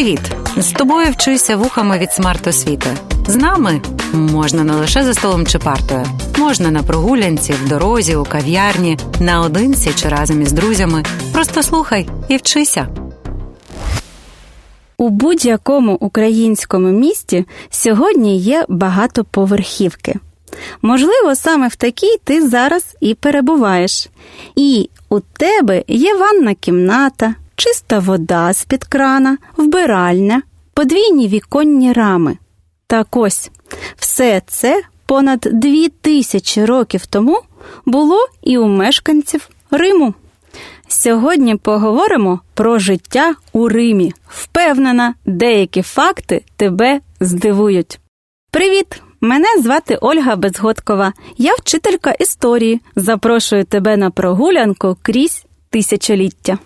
Привіт! З тобою вчуся вухами від смарт-освіти. З нами можна не лише за столом чи партою, можна на прогулянці, в дорозі, у кав'ярні, наодинці чи разом із друзями. Просто слухай і вчися. У будь-якому українському місті сьогодні є багатоповерхівки. Можливо, саме в такій ти зараз і перебуваєш. І у тебе є ванна кімната, чиста вода з-під крана, вбиральня, подвійні віконні рами. Так ось, все це понад дві тисячі років тому було і у мешканців Риму. Сьогодні поговоримо про життя у Римі. Впевнена, деякі факти тебе здивують. Привіт! Мене звати Ольга Безгодкова. Я вчителька історії. Запрошую тебе на прогулянку крізь тисячоліття.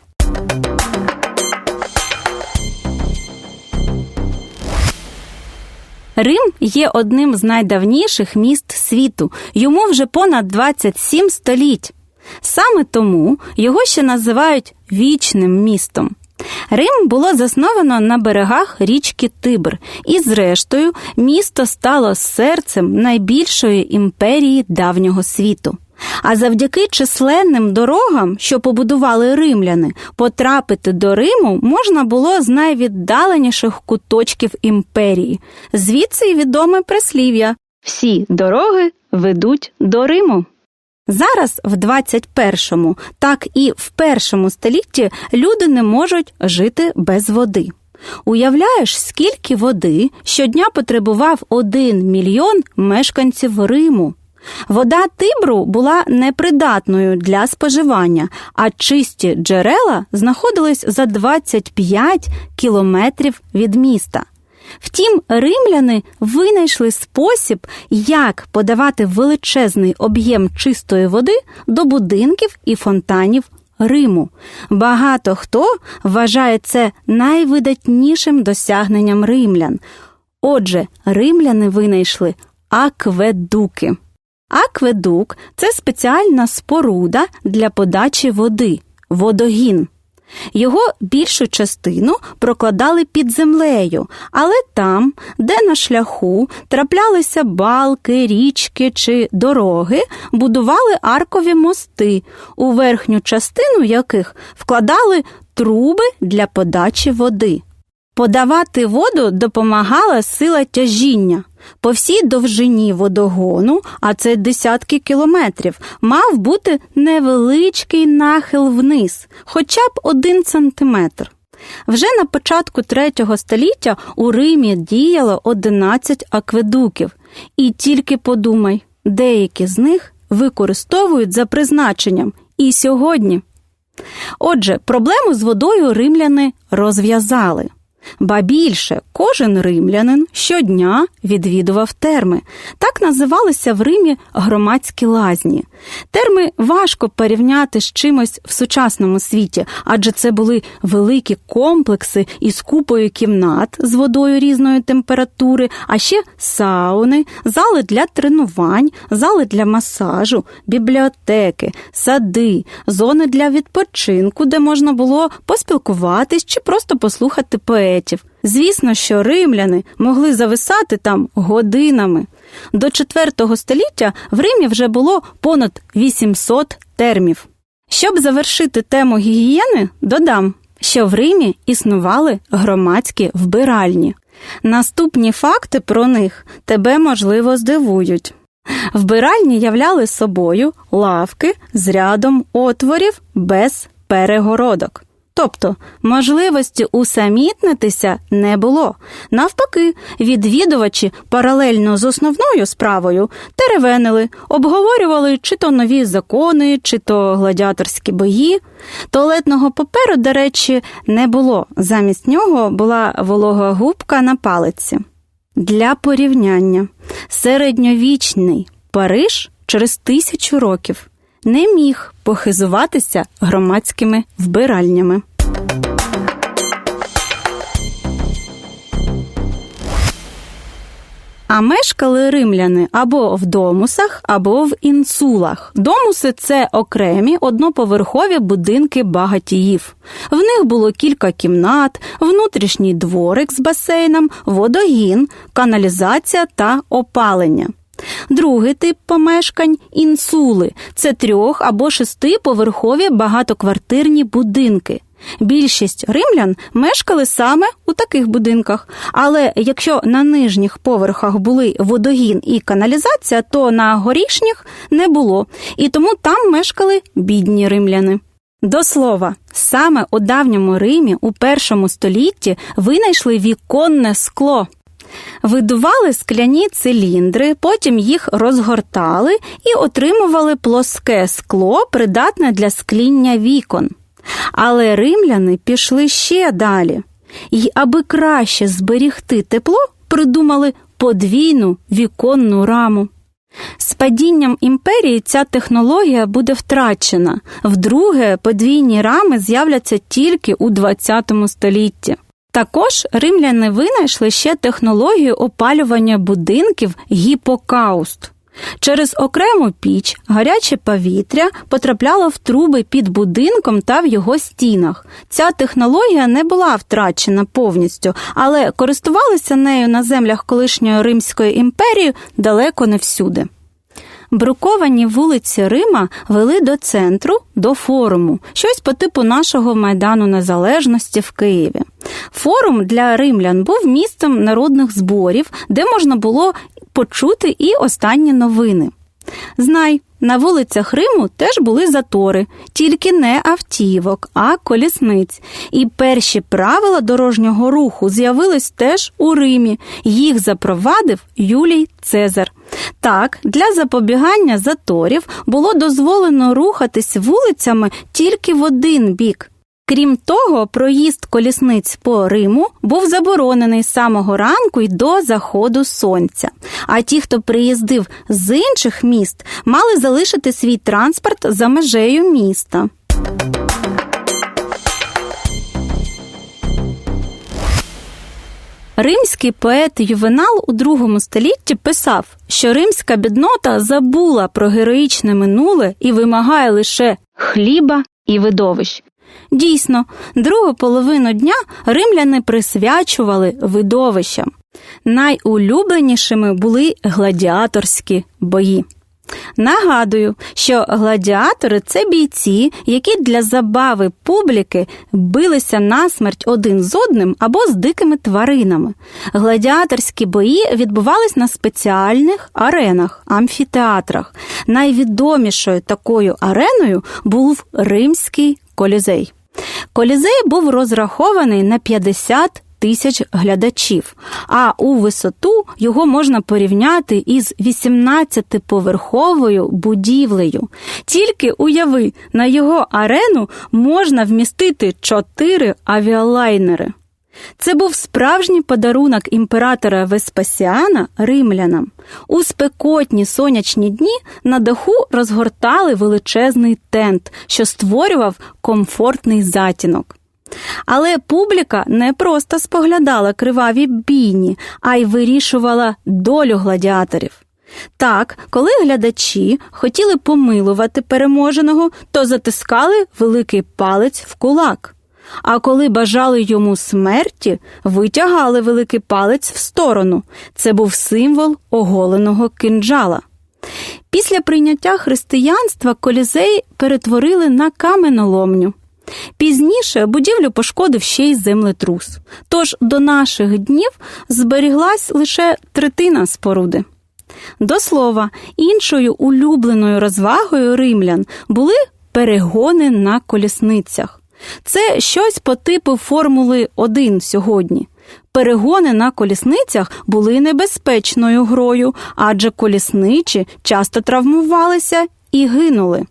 Рим є одним з найдавніших міст світу. Йому вже понад 27 століть. Саме тому його ще називають вічним містом. Рим було засновано на берегах річки Тибр, і, зрештою, місто стало серцем найбільшої імперії давнього світу. А завдяки численним дорогам, що побудували римляни, потрапити до Риму можна було з найвіддаленіших куточків імперії. Звідси й відоме прислів'я: всі дороги ведуть до Риму. Зараз, в 21-му, так і в першому столітті люди не можуть жити без води. Уявляєш, скільки води щодня потребував один мільйон мешканців Риму. Вода Тибру була непридатною для споживання, а чисті джерела знаходились за 25 кілометрів від міста. Втім, римляни винайшли спосіб, як подавати величезний об'єм чистої води до будинків і фонтанів Риму. Багато хто вважає це найвидатнішим досягненням римлян. Отже, римляни винайшли акведуки. Акведук це спеціальна споруда для подачі води, водогін. Його більшу частину прокладали під землею, але там, де на шляху траплялися балки, річки чи дороги, будували аркові мости, у верхню частину яких вкладали труби для подачі води. Подавати воду допомагала сила тяжіння. По всій довжині водогону, а це десятки кілометрів, мав бути невеличкий нахил вниз, хоча б один сантиметр. Вже на початку третього століття у Римі діяло 11 акведуків, і тільки подумай, деякі з них використовують за призначенням і сьогодні. Отже, проблему з водою римляни розв'язали. Ба більше, кожен римлянин щодня відвідував терми. Так називалися в Римі громадські лазні. Терми важко порівняти з чимось в сучасному світі, адже це були великі комплекси із купою кімнат з водою різної температури, а ще сауни, зали для тренувань, зали для масажу, бібліотеки, сади, зони для відпочинку, де можна було поспілкуватись чи просто послухати поезію поетів. Звісно, що римляни могли зависати там годинами. До IV століття в Римі вже було понад 800 термів. Щоб завершити тему гігієни, додам, що в Римі існували громадські вбиральні. Наступні факти про них тебе можливо здивують. Вбиральні являли собою лавки з рядом отворів без перегородок. Тобто можливості усамітнитися не було. Навпаки, відвідувачі паралельно з основною справою теревенили, обговорювали чи то нові закони, чи то гладіаторські бої. Туалетного паперу, до речі, не було. Замість нього була волога губка на палиці. Для порівняння середньовічний Париж через тисячу років не міг похизуватися громадськими вбиральнями. А мешкали римляни або в домусах, або в інсулах. Домуси це окремі одноповерхові будинки багатіїв. В них було кілька кімнат, внутрішній дворик з басейном, водогін, каналізація та опалення. Другий тип помешкань інсули це трьох або шестиповерхові багатоквартирні будинки. Більшість римлян мешкали саме у таких будинках. Але якщо на нижніх поверхах були водогін і каналізація, то на горішніх не було, і тому там мешкали бідні римляни. До слова, саме у давньому Римі у першому столітті винайшли віконне скло. Видували скляні циліндри, потім їх розгортали і отримували плоске скло, придатне для скління вікон. Але римляни пішли ще далі. І аби краще зберігти тепло, придумали подвійну віконну раму. З падінням імперії ця технологія буде втрачена. Вдруге, подвійні рами з'являться тільки у 20 столітті. Також римляни винайшли ще технологію опалювання будинків гіпокауст. Через окрему піч гаряче повітря потрапляло в труби під будинком та в його стінах. Ця технологія не була втрачена повністю, але користувалися нею на землях колишньої Римської імперії далеко не всюди. Бруковані вулиці Рима вели до центру, до форуму, щось по типу нашого Майдану Незалежності в Києві. Форум для римлян був місцем народних зборів, де можна було почути і останні новини. Знай, на вулицях Риму теж були затори, тільки не автівок, а колісниць. І перші правила дорожнього руху з'явились теж у Римі. Їх запровадив Юлій Цезар. Так, для запобігання заторів було дозволено рухатись вулицями тільки в один бік. Крім того, проїзд колісниць по Риму був заборонений з самого ранку й до заходу сонця. А ті, хто приїздив з інших міст, мали залишити свій транспорт за межею міста. Римський поет Ювенал у другому столітті писав, що римська біднота забула про героїчне минуле і вимагає лише хліба і видовищ. Дійсно, другу половину дня римляни присвячували видовищам. Найулюбленішими були гладіаторські бої. Нагадую, що гладіатори це бійці, які для забави публіки билися насмерть один з одним або з дикими тваринами. Гладіаторські бої відбувались на спеціальних аренах, амфітеатрах. Найвідомішою такою ареною був римський колізей. Колізей був розрахований на 50 тисяч глядачів, а у висоту його можна порівняти із 18-поверховою будівлею. Тільки уяви, на його арену можна вмістити чотири авіалайнери. Це був справжній подарунок імператора Веспасіана римлянам. У спекотні сонячні дні на даху розгортали величезний тент, що створював комфортний затінок. Але публіка не просто споглядала криваві бійні, а й вирішувала долю гладіаторів. Так, коли глядачі хотіли помилувати переможеного, то затискали великий палець в кулак. А коли бажали йому смерті, витягали великий палець в сторону. Це був символ оголеного кинджала. Після прийняття християнства колізей перетворили на каменоломню. Пізніше будівлю пошкодив ще й землетрус. Тож до наших днів зберіглась лише третина споруди. До слова, іншою улюбленою розвагою римлян були перегони на колісницях. Це щось по типу Формули 1 сьогодні. Перегони на колісницях були небезпечною грою, адже колісничі часто травмувалися і гинули.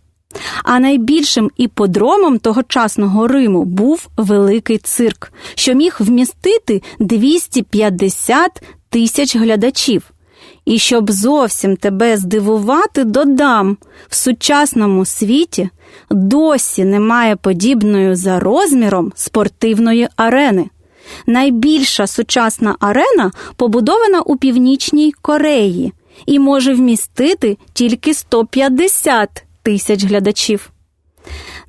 А найбільшим іподромом тогочасного Риму був великий цирк, що міг вмістити 250 тисяч глядачів. І щоб зовсім тебе здивувати, додам в сучасному світі досі немає подібної за розміром спортивної арени. Найбільша сучасна арена побудована у північній Кореї і може вмістити тільки 150 тисяч глядачів.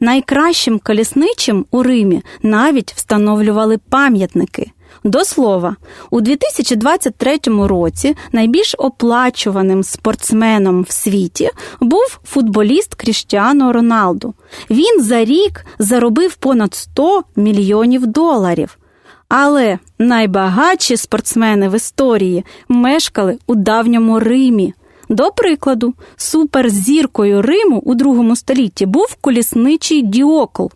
Найкращим колісничим у Римі навіть встановлювали пам'ятники. До слова, у 2023 році найбільш оплачуваним спортсменом в світі був футболіст Кріштіано Роналду. Він за рік заробив понад 100 мільйонів доларів. Але найбагатші спортсмени в історії мешкали у давньому Римі. До прикладу, суперзіркою Риму у другому столітті був колісничий Діокл,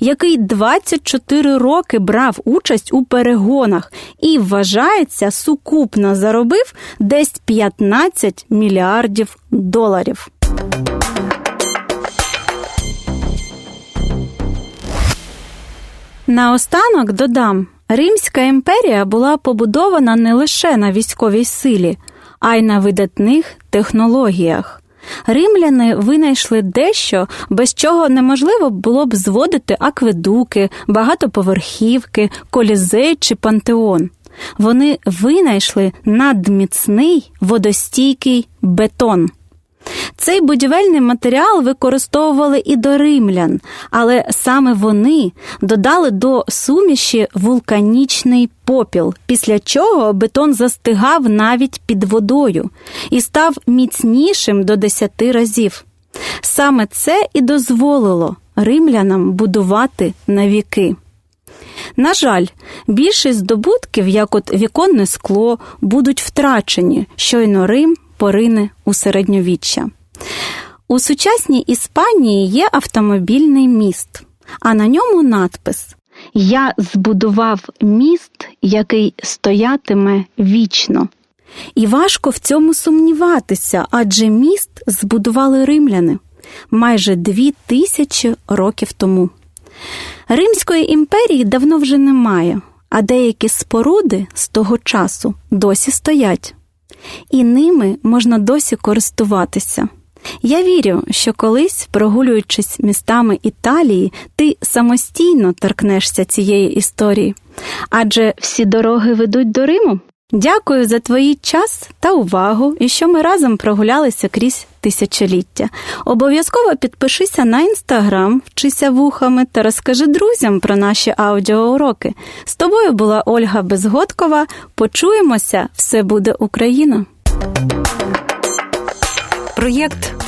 який 24 роки брав участь у перегонах і вважається сукупно заробив десь 15 мільярдів доларів. Наостанок додам, Римська імперія була побудована не лише на військовій силі, а й на видатних технологіях. Римляни винайшли дещо, без чого неможливо було б зводити акведуки, багатоповерхівки, колізей чи пантеон. Вони винайшли надміцний водостійкий бетон. Цей будівельний матеріал використовували і до римлян, але саме вони додали до суміші вулканічний попіл, після чого бетон застигав навіть під водою і став міцнішим до 10 разів. Саме це і дозволило римлянам будувати на віки. На жаль, більшість здобутків, як от віконне скло, будуть втрачені, щойно Рим порине у середньовіччя. У сучасній Іспанії є автомобільний міст, а на ньому надпис Я збудував міст, який стоятиме вічно. І важко в цьому сумніватися, адже міст збудували римляни майже дві тисячі років тому. Римської імперії давно вже немає, а деякі споруди з того часу досі стоять, і ними можна досі користуватися. Я вірю, що колись, прогулюючись містами Італії, ти самостійно торкнешся цієї історії, адже всі дороги ведуть до Риму. Дякую за твій час та увагу, і що ми разом прогулялися крізь тисячоліття. Обов'язково підпишися на інстаграм, вчися вухами та розкажи друзям про наші аудіоуроки. З тобою була Ольга Безгодкова. Почуємося, все буде Україна! Проєкт